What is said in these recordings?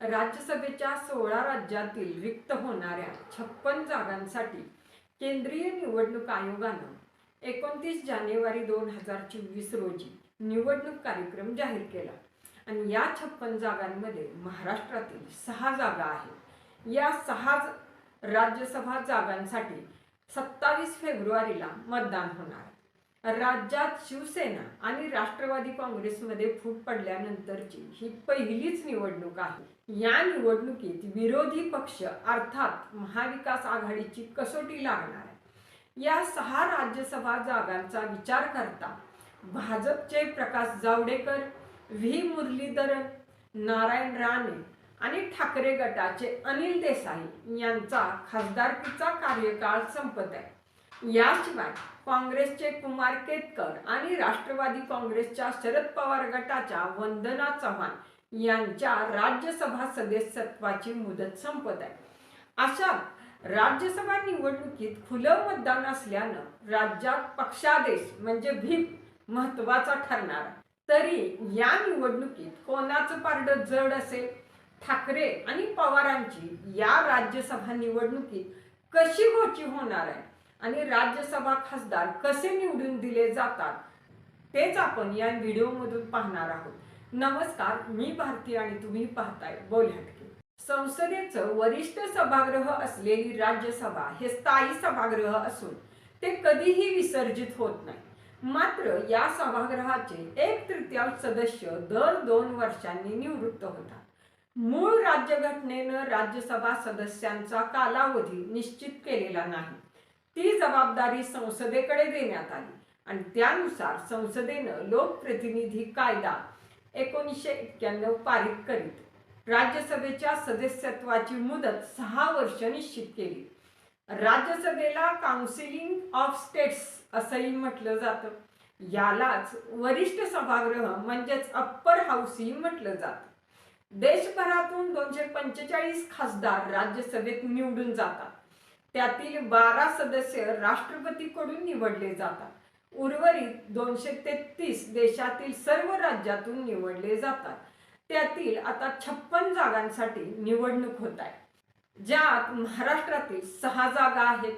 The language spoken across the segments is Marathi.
राज्यसभेच्या सोळा राज्यातील रिक्त होणाऱ्या छप्पन जागांसाठी केंद्रीय निवडणूक आयोगानं एकोणतीस जानेवारी दोन हजार चोवीस रोजी निवडणूक कार्यक्रम जाहीर केला. आणि या छप्पन जागांमध्ये महाराष्ट्रातील सहा जागा आहेत. या सहा ज- राज्यसभा जागांसाठी सत्तावीस फेब्रुवारीला मतदान होणार. राज्यात शिवसेना आणि राष्ट्रवादी काँग्रेसमध्ये फूट पडल्यानंतरची ही पहिलीच निवडणूक आहे. या निवडणुकीत विरोधी पक्ष अर्थात महाविकास आघाडीची कसोटी लागणार आहे. या सहा राज्यसभा जागांचा विचार करता भाजपचे प्रकाश जावडेकर व्ही. मुरलीधरन नारायण राणे आणि ठाकरे गटाचे अनिल देसाई यांचा खासदारकीचा कार्यकाळ संपत आहे. याशिवाय काँग्रेसचे कुमार केतकर आणि राष्ट्रवादी काँग्रेसच्या शरद पवार गटाच्या वंदना चव्हाण यांच्या राज्यसभा सदस्यत्वाची मुदत संपत आहे. अशा राज्यसभा निवडणुकीत खुलं मतदान असल्यानं राज्यात पक्षादेश म्हणजे भीप महत्त्वाचा ठरणार. आहे. तरी या निवडणुकीत कोणाचं पारड जड असेल? ठाकरे आणि पवारांची या राज्यसभा निवडणुकीत कशी गोची होणार आहे? आणि राज्यसभा खासदार कसे निवडून दिले जातात तेच आपण या व्हिडिओमधून पाहणार आहोत. नमस्कार मी भारती आणि तुम्ही पाहताय बोल संसदेचं वरिष्ठ सभागृह असलेली राज्यसभा हे स्थायी सभागृह असून ते कधीही विसर्जित होत नाही. मात्र या सभागृहाचे एक तृतीयांश सदस्य दर दोन वर्षांनी निवृत्त होतात. मूळ राज्यघटनेनं राज्यसभा सदस्यांचा कालावधी निश्चित केलेला नाही. ती जबाबदारी संसदेकडे देण्यात आली. आणि त्यानुसार संसदेनं लोकप्रतिनिधी कायदा एकोणीसशे एक्क्याण्णव पारित करीत राज्यसभेच्या सदस्यत्वाची मुदत सहा वर्ष निश्चित केली. राज्यसभेला काउन्सिलिंग ऑफ स्टेट्स असंही म्हटलं जातं. यालाच वरिष्ठ सभागृह म्हणजेच अप्पर हाऊसही म्हटलं जातं. देशभरातून दोनशे पंचेचाळीस खासदार राज्यसभेत निवडून जातात. त्यातील बारा सदस्य राष्ट्रपतीकडून निवडले जातात. उर्वरित दोनशे तेहतीस देशातील सर्व राज्यातून निवडले जातात. त्यातील आता छप्पन जागांसाठी निवडणूक होत आहे. ज्यात महाराष्ट्रातील सहा जागा आहेत.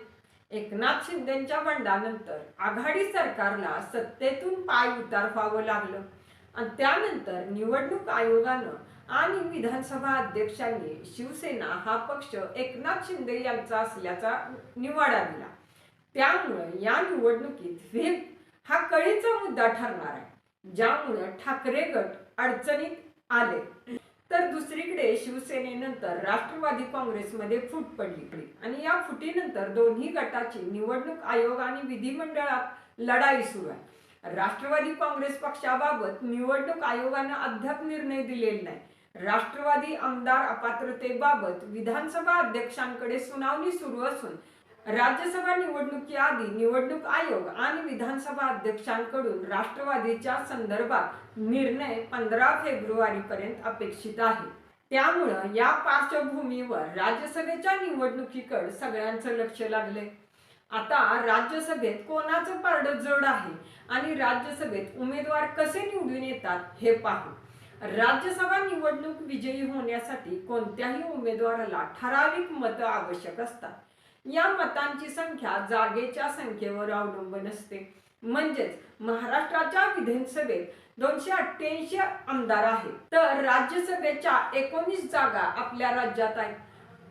एकनाथ शिंदेच्या बंडानंतर आघाडी सरकारला सत्तेतून पाय उतारवावं लागलं. आणि त्यानंतर निवडणूक आयोगानं आणि विधानसभा अध्यक्षांनी शिवसेना हा पक्ष एकनाथ शिंदे यांचा असल्याचा निवाडा दिला. त्यामुळं या निवडणुकीत व्हीप हा कळीचा मुद्दा ठरणार आहे ज्यामुळं ठाकरे गट अडचणीत आले. तर दुसरीकडे शिवसेनेनंतर राष्ट्रवादी काँग्रेसमध्ये फूट पडली. आणि या फुटीनंतर दोन्ही गटाची निवडणूक आयोग आणि विधिमंडळात लढाई सुरू आहे. राष्ट्रवादी काँग्रेस पक्षाबाबत निवडणूक आयोगानं अद्याप निर्णय दिलेला नाही. राष्ट्रवादी आमदार अपात्रतेबाबत विधानसभा अध्यक्षांकडे सुनावणी सुरू असून राज्यसभा निवडणुकीआधी निवडणूक आयोग आणि विधानसभा अध्यक्षांकडून राष्ट्रवादीच्या संदर्भात निर्णय पंधरा फेब्रुवारीपर्यंत अपेक्षित आहे. त्यामुळं या पार्श्वभूमीवर राज्यसभेच्या निवडणुकीकडे सगळ्यांचं लक्ष लागलंय. आता राज्यसभेत कोणाचं पारडं जड आहे आणि राज्यसभेत उमेदवार कसे निवडून येतात हे पाहू. राज्यसभा निवडणूक विजयी होण्यासाठी कोणत्याही उमेदवाराला ठराविक मतं आवश्यक असतात. या मतांची संख्या जागेच्या संख्येवर अवलंबून असते. म्हणजेच महाराष्ट्राच्या विधानसभेत दोनशे अठ्ठ्याऐंशी आमदार आहेत. तर राज्यसभेच्या एकोणीस जागा आपल्या राज्यात आहेत.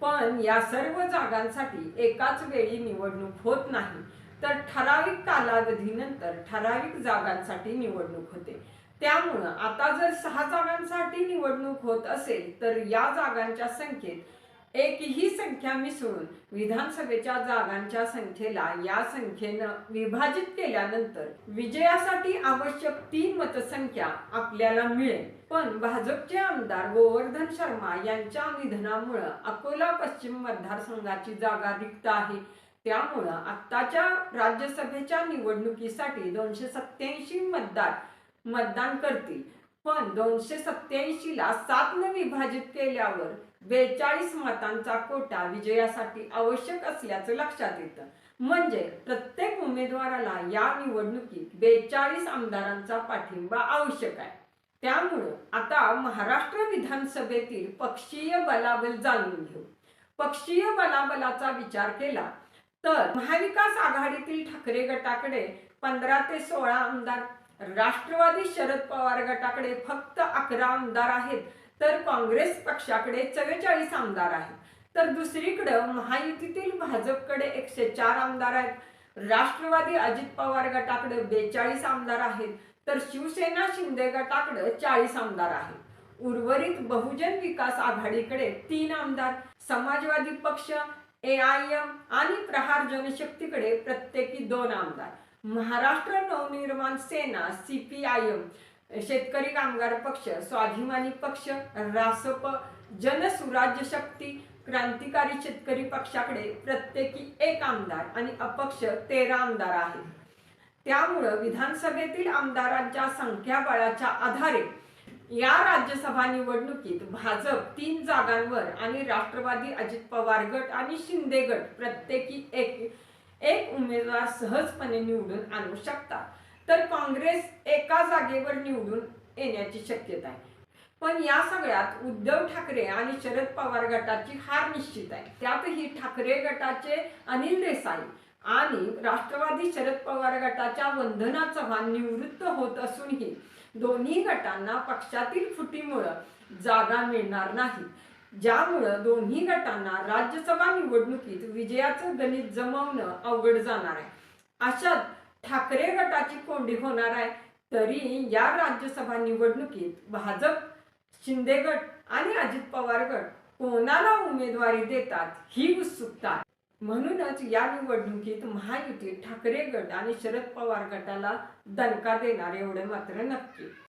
पण या सर्व जागांसाठी एकाच वेळी निवडणूक होत नाही. तर ठराविक कालावधीनंतर ठराविक जागांसाठी निवडणूक होते. त्यामुळं आता जर सहा जागांसाठी निवडणूक होत असेल तर या जागांच्या संख्येत एकही संख्या मिसळून विधानसभेच्या जागांच्या संख्येला या संख्येनं विभाजित केल्यानंतर विजयासाठी आवश्यक तीन मतसंख्या आपल्याला मिळेल. पण भाजपचे आमदार गोवर्धन शर्मा यांच्या निधनामुळं अकोला पश्चिम मतदारसंघाची जागा रिक्त आहे. त्यामुळं आत्ताच्या राज्यसभेच्या निवडणुकीसाठी दोनशे सत्याऐंशी मतदार मतदान करतील. पण दोनशे सत्याऐंशी ला सात न विभाजित केल्यावर बेचाळीस मतांचा कोटा विजयासाठी आवश्यक असल्याचं लक्षात येतं. म्हणजे प्रत्येक उमेदवाराला या निवडणुकीत बेचाळीस आमदारांचा पाठिंबा आवश्यक आहे. त्यामुळं आता महाराष्ट्र विधानसभेतील पक्षीय बलाबल जाणून घेऊ. पक्षीय बलाबलाचा विचार केला तर महाविकास आघाडीतील ठाकरे गटाकडे पंधरा ते सोळा आमदार राष्ट्रवादी शरद पवार गटाकडे फक्त अकरा आमदार आहेत तर काँग्रेस पक्षाकडे चव्वेचाळीस आमदार आहेत. तर दुसरीकडं महायुतीतील भाजपकडे एकशे चार आमदार आहेत. राष्ट्रवादी अजित पवार गटाकडे बेचाळीस आमदार आहेत. तर शिवसेना शिंदे गटाकडे चाळीस आमदार आहेत. उर्वरित बहुजन विकास आघाडीकडे तीन आमदार समाजवादी पक्ष ए आय एम आणि प्रहार जनशक्तीकडे प्रत्येकी दोन आमदार. Maharashtra Navnirman Sena C P I M शेतकरी कामगार पक्ष स्वाभिमानी पक्ष रासप जनसुराज्य शक्ती क्रांतिकारी शेतकरी पक्षाकडे प्रत्येकी एक आमदार आणि अपक्ष तेरा आमदार आहेत. त्यामुळं विधानसभेतील आमदारांच्या संख्याबळाच्या आधारे या राज्यसभा निवडणुकीत भाजप तीन जागांवर आणि राष्ट्रवादी अजित पवार गट आणि शिंदे गट प्रत्येकी एक एक उमेदवार सहजपणे निवडून आणू शकतात. तर काँग्रेस एका जागेवर निवडून येण्याची शक्यता आहे. पण या सगळ्यात उद्धव ठाकरे आणि शरद पवार गटाची हार निश्चित आहे. त्यातही ठाकरे गटाचे अनिल देसाई आणि राष्ट्रवादी शरद पवार गटाच्या वंदना चव्हाण निवृत्त होत असूनही दोन्ही गटांना पक्षातील फुटीमुळं जागा मिळणार नाही. ज्यामुळं दोन्ही गटांना राज्यसभा निवडणुकीत विजयाचं गणित जमवणं अवघड जाणार आहे. अशात ठाकरे गटाची कोंडी होणार आहे तरी या राज्यसभा निवडणुकीत भाजप शिंदे गट आणि अजित पवार गट कोणाला उमेदवारी देतात ही उत्सुकता आहे. म्हणूनच या निवडणुकीत महायुती ठाकरे गट आणि शरद पवार गटाला दणका देणार एवढं मात्र नक्की.